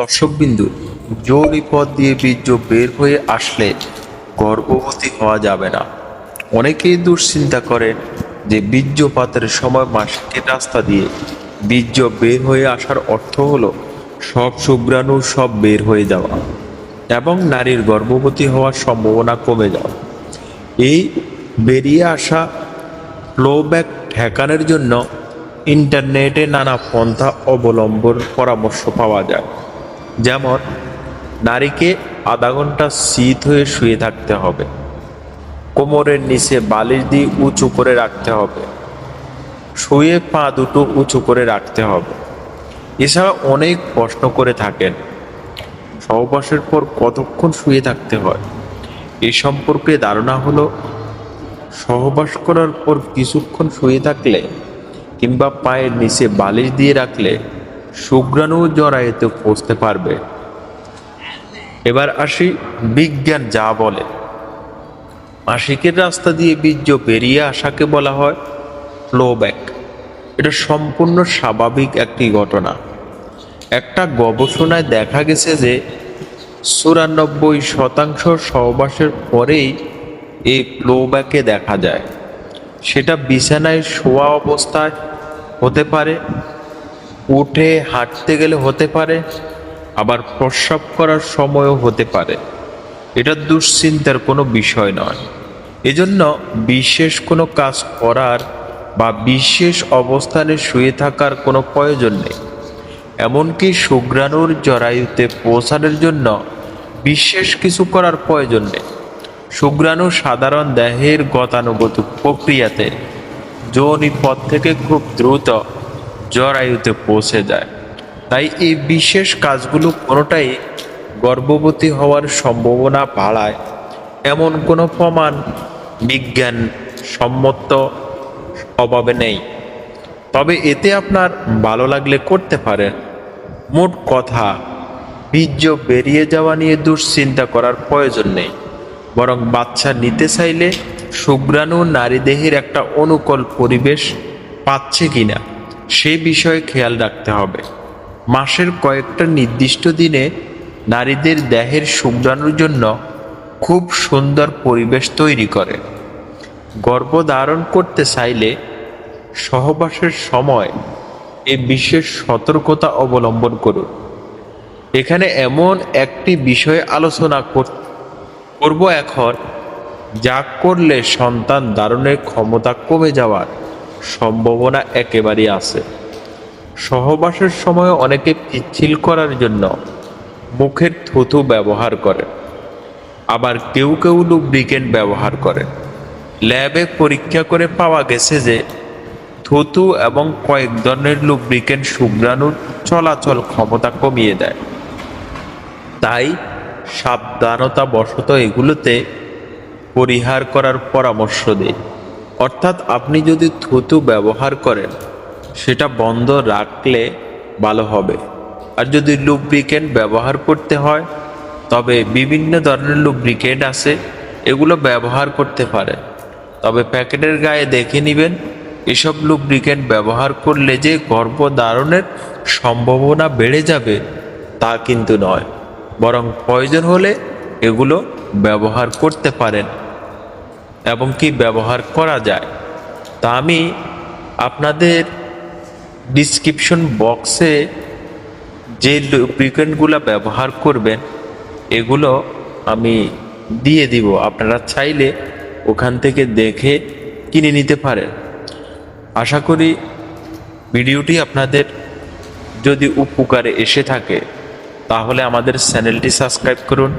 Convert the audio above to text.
দর্শকবিন্দু জোরি পথ দিয়ে বীর্য বের হয়ে আসলে গর্ভবতী হওয়া যাবে না। অনেকেই দুশ্চিন্তা করেন যে বীর্যপাতের সময় মাসিকের রাস্তা দিয়ে বীর্য বের হয়ে আসার অর্থ হলো সব শুভ্রাণু সব বের হয়ে যাওয়া এবং নারীর গর্ভবতী হওয়ার সম্ভাবনা কমে যাওয়া। এই বেরিয়ে আসা ফ্লোব্যাক ঠেকানোর জন্য ইন্টারনেটে নানা পন্থা অবলম্বন পরামর্শ পাওয়া যায়। যেমন, নারীকে আধা ঘণ্টা শীত হয়ে শুয়ে থাকতে হবে। কোমরের নিচে বালিশ দিয়ে উঁচু করে রাখতে হবে। শুয়ে পা দুটো উঁচু করে রাখতে হবে। এছাড়া অনেক প্রশ্ন করে থাকেন, সহবাসের পর কতক্ষণ শুয়ে থাকতে হয়? এ সম্পর্কে ধারণা হলো, সহবাস করার পর কিছুক্ষণ শুয়ে থাকলে কিংবা পায়ের নিচে বালিশ দিয়ে রাখলে শুক্রাণু জরায়ুতে পৌঁছতে পারবে। এবার আসি বিজ্ঞান যা বলে। মাসিকের রাস্তা দিয়ে বীর্য বেরিয়ে আসাকে বলা হয় ফ্লোব্যাক। এটা সম্পূর্ণ স্বাভাবিক একটি ঘটনা। একটা গবেষণায় দেখা গেছে যে চুরানব্বই শতাংশ সহবাসের পরেই এই ফ্লোব্যাকে দেখা যায়। সেটা বিছানায় শোয়া অবস্থায় হতে পারে উঠে হাঁটতে গেলে হতে পারে, আবার প্রস্রাব করার সময়ও হতে পারে। এটা দুশ্চিন্তার কোনো বিষয় নয়। এজন্য বিশেষ কোনো কাজ করার বা বিশেষ অবস্থানে শুয়ে থাকার কোনো প্রয়োজন নেই। এমনকি শুক্রাণুর জরায়ুতে পৌঁছানোর জন্য বিশেষ কিছু করার প্রয়োজন নেই। শুক্রাণু সাধারণ দেহের গতানুগতিক প্রক্রিয়াতে যৌনি পথ থেকে খুব দ্রুত জরায়ুতে পৌঁছে যায়। তাই এই বিশেষ কাজগুলো কোনোটাই গর্ভবতী হওয়ার সম্ভাবনা বাড়ায়। এমন কোনো প্রমাণ বিজ্ঞান সম্মত অভাবে নেই। তবে এতে আপনার ভালো লাগলে করতে পারেন। মোট কথা, বীর্য বেরিয়ে যাওয়া নিয়ে দুশ্চিন্তা করার প্রয়োজন নেই। বরং বাচ্চা নিতে চাইলে শুক্রাণু নারী দেহের একটা অনুকূল পরিবেশ পাচ্ছে কিনা সে বিষয়ে খেয়াল রাখতে হবে। মাসের কয়েকটা নির্দিষ্ট দিনে নারীদের দেহের শুক্রাণুর জন্য খুব সুন্দর পরিবেশ তৈরি করে। গর্ভধারণ করতে চাইলে সহবাসের সময় এ বিশেষ সতর্কতা অবলম্বন করুন। এখানে এমন একটি বিষয়ে আলোচনা কর- করব এখন, যা করলে সন্তান ধারণের ক্ষমতা কমে যাওয়ার সম্ভাবনা একেবারেই আছে। সহবাসের সময় অনেকে পিচ্ছিল করার জন্য মুখের থুতু ব্যবহার করে। আবার কেউ কেউ লুব্রিকেন্ট ব্যবহার করে। ল্যাবে পরীক্ষা করে পাওয়া গেছে যে থুতু এবং কয়েক ধরনের লুব্রিকেন্ট শুক্রাণুর চলাচল ক্ষমতা কমিয়ে দেয়। তাই সাবধানতা বশত এগুলোতে পরিহার করার পরামর্শ দেয় অর্থাৎ আপনি যদি থুতু ব্যবহার করেন, সেটা বন্ধ রাখলে ভালো হবে। আর যদি লুব্রিকেন্ট ব্যবহার করতে হয়, তবে বিভিন্ন ধরনের লুব্রিকেন্ট আছে, এগুলো ব্যবহার করতে পারে। তবে প্যাকেটের গায়ে দেখে নেবেন, এসব লুব্রিকেন্ট ব্যবহার করলে যে গর্ভধারণের সম্ভাবনা বেড়ে যাবে, তা কিন্তু নয়। বরং প্রয়োজন হলে এগুলো ব্যবহার করতে পারেন। এবং কি ব্যবহার করা যায়? তা আমি আপনাদের ডিসক্রিপশন বক্সে যে লুব্রিকেন্টগুলো ব্যবহার করবেন, এগুলো আমি দিয়ে দিব। আপনারা চাইলে ওখান থেকে দেখে কিনে নিতে পারেন। আশা করি ভিডিওটি আপনাদের যদি উপকারে এসে থাকে, তাহলে আমাদের চ্যানেলটি সাবস্ক্রাইব করুন।